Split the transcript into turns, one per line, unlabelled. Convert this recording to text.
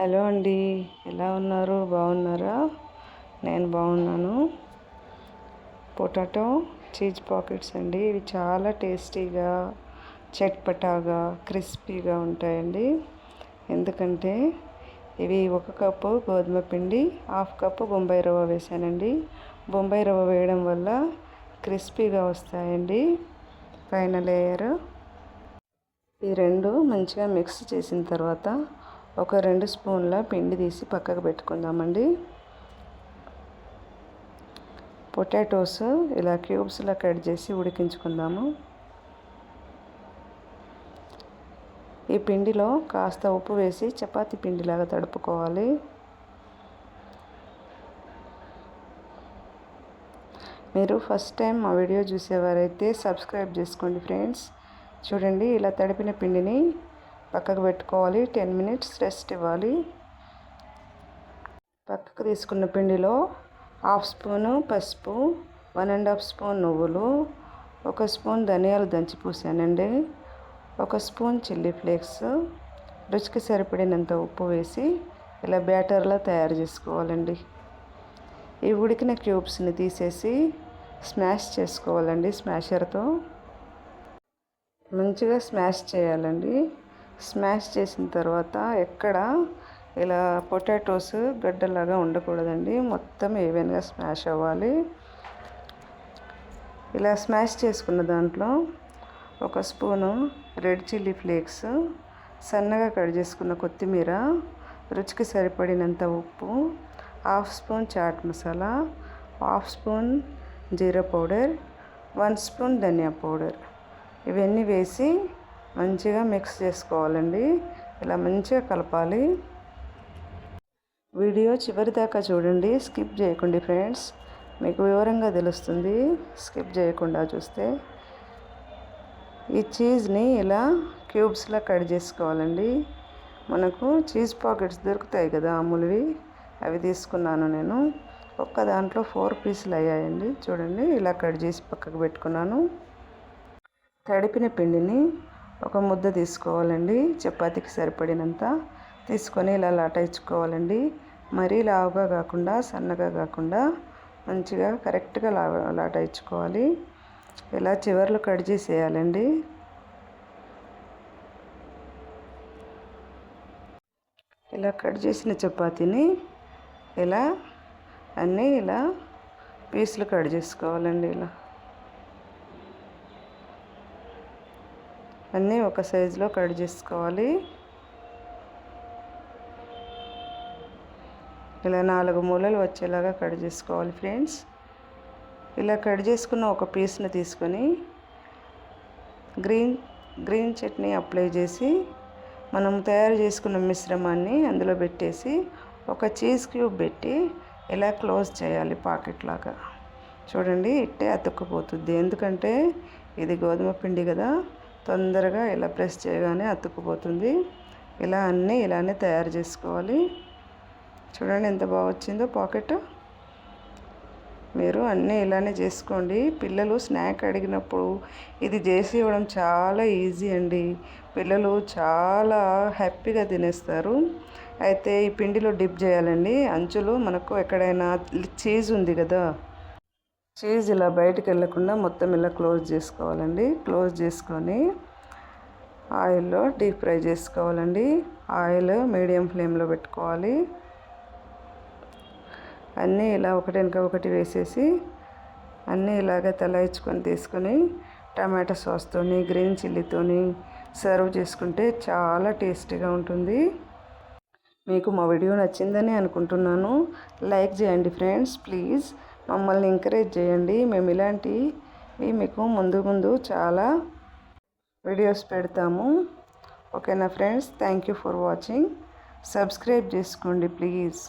Hello అండి. ఎలా ఉన్నారు? బాగున్నారా? నేను బాగున్నాను. పొటాటో చీజ్ పాకెట్స్ అండి. ఇవి చాలా టేస్టీగా చట్పటాగా క్రిస్పీగా ఉంటాయండి. ఎందుకంటే ఇవి ఒక కప్పు గోధుమ పిండి హాఫ్ కప్పు బొంబాయి రవ్వ వేసానండి. బొంబాయి రవ్వ వేయడం వల్ల క్రిస్పీగా వస్తాయండి. పైన లేయర్. ఈ రెండు మంచిగా మిక్స్ చేసిన తర్వాత ఒక రెండు స్పూన్ల పిండి తీసి పక్కకు పెట్టుకుందామండి. పొటాటోస్ ఇలా క్యూబ్స్లా కట్ చేసి ఉడికించుకుందాము. ఈ పిండిలో కాస్త ఉప్పు వేసి చపాతి పిండిలాగా తడుపుకోవాలి. మీరు ఫస్ట్ టైం మా వీడియో చూసేవారైతే సబ్స్క్రైబ్ చేసుకోండి ఫ్రెండ్స్. చూడండి ఇలా తడిపిన పిండిని పక్కకు పెట్టుకోవాలి. టెన్ మినిట్స్ రెస్ట్ ఇవ్వాలి. పక్కకు తీసుకున్న పిండిలో హాఫ్ స్పూను పసుపు వన్ అండ్ హాఫ్ స్పూన్ నువ్వులు ఒక స్పూన్ ధనియాలు దంచి పూసానండి. ఒక స్పూన్ చిల్లీ ఫ్లేక్స్ రుచికి సరిపడినంత ఉప్పు వేసి ఇలా బ్యాటర్లా తయారు చేసుకోవాలండి. ఈ ఉడికిన క్యూబ్స్ని తీసేసి స్మాష్ చేసుకోవాలండి స్మాషర్తో. మంచిగా స్మాష్ చేయాలండి. స్మాష్ చేసిన తర్వాత ఎక్కడ ఇలా పొటాటోస్ గడ్డలాగా ఉండకూడదండి. మొత్తం ఏవైనా స్మాష్ అవ్వాలి. ఇలా స్మాష్ చేసుకున్న దాంట్లో ఒక స్పూను రెడ్ చిల్లీ ఫ్లేక్స్ సన్నగా కట్ చేసుకున్న కొత్తిమీర రుచికి సరిపడినంత ఉప్పు half spoon chaat masala half spoon jeera powder one spoon dhania powder. ఇవన్నీ వేసి మంచిగా మిక్స్ చేసుకోవాలండి. ఇలా మంచిగా కలపాలి. వీడియో చివరి దాకా చూడండి. స్కిప్ చేయకండి ఫ్రెండ్స్. మీకు వివరంగా తెలుస్తుంది. స్కిప్ చేయకుండా చూస్తే. ఈ చీజ్ని ఇలా క్యూబ్స్లా కట్ చేసుకోవాలండి. మనకు చీజ్ పాకెట్స్ దొరుకుతాయి కదా అమూల్వి అవి తీసుకున్నాను నేను. ఒక్క దాంట్లో ఫోర్ పీసులు అయ్యాయండి. చూడండి ఇలా కట్ చేసి పక్కకు పెట్టుకున్నాను. తడిపిన పిండిని ఒక ముద్ద తీసుకోవాలండి. చపాతీకి సరిపడినంత తీసుకొని ఇలా లాటాయించుకోవాలండి మరీ లావుగా కాకుండా సన్నగా కాకుండా మంచిగా కరెక్ట్గా లా లాటాయించుకోవాలి ఇలా చివర్లు కట్ చేసేయాలండి. ఇలా కట్ చేసిన చపాతీని ఇలా అన్నీ ఇలా పీసులు కట్ చేసుకోవాలండి ఇలా. అన్నీ ఒక సైజులో కట్ చేసుకోవాలి. ఇలా నాలుగు మూలలు వచ్చేలాగా కట్ చేసుకోవాలి ఫ్రెండ్స్ ఇలా కట్ చేసుకున్న ఒక పీస్ని తీసుకొని గ్రీన్ గ్రీన్ చట్నీ అప్లై చేసి మనం తయారు చేసుకున్న మిశ్రమాన్ని అందులో పెట్టేసి ఒక చీజ్ క్యూబ్ పెట్టి ఇలా క్లోజ్ చేయాలి పాకెట్ లాగా. చూడండి ఇట్టే అతుక్కుపోతుంది. ఎందుకంటే ఇది గోధుమ పిండి కదా. తొందరగా ఇలా ప్రెస్ చేయగానే అతుక్కుపోతుంది. ఇలా అన్నీ ఇలానే తయారు చేసుకోవాలి. చూడండి ఎంత బాగా వచ్చిందో పాకెట్. మీరు అన్నీ ఇలానే చేసుకోండి. పిల్లలు స్నాక్ అడిగినప్పుడు ఇది చేసి ఇవ్వడం చాలా ఈజీ అండి. పిల్లలు చాలా హ్యాపీగా తినేస్తారు. అయితే ఈ పిండిలో డిప్ చేయాలండి. అంచులు మనకు ఎక్కడైనా చీజ్ ఉంది కదా. చీజ్ ఇలా బయటకు వెళ్ళకుండా మొత్తం ఇలా క్లోజ్ చేసుకోవాలండి. క్లోజ్ చేసుకొని ఆయిల్లో డీప్ ఫ్రై చేసుకోవాలండి. ఆయిల్ మీడియం ఫ్లేమ్లో పెట్టుకోవాలి. అన్నీ ఇలా ఒకటి వెనక ఒకటి వేసేసి అన్నీ ఇలాగే తలాయించుకొని తీసుకొని టమాటా సాస్తోని గ్రీన్ చిల్లీతోని సర్వ్ చేసుకుంటే చాలా టేస్టీగా ఉంటుంది. మీకు మా వీడియో నచ్చిందని అనుకుంటున్నాను. లైక్ చేయండి ఫ్రెండ్స్. ప్లీజ్ మమ్మల్ని ఎంకరేజ్ చేయండి. మేము ఇలాంటివి మీకు ముందు ముందు చాలా వీడియోస్ పెడతాము. ఓకేనా friends thank you for watching subscribe చేసుకోండి ప్లీజ్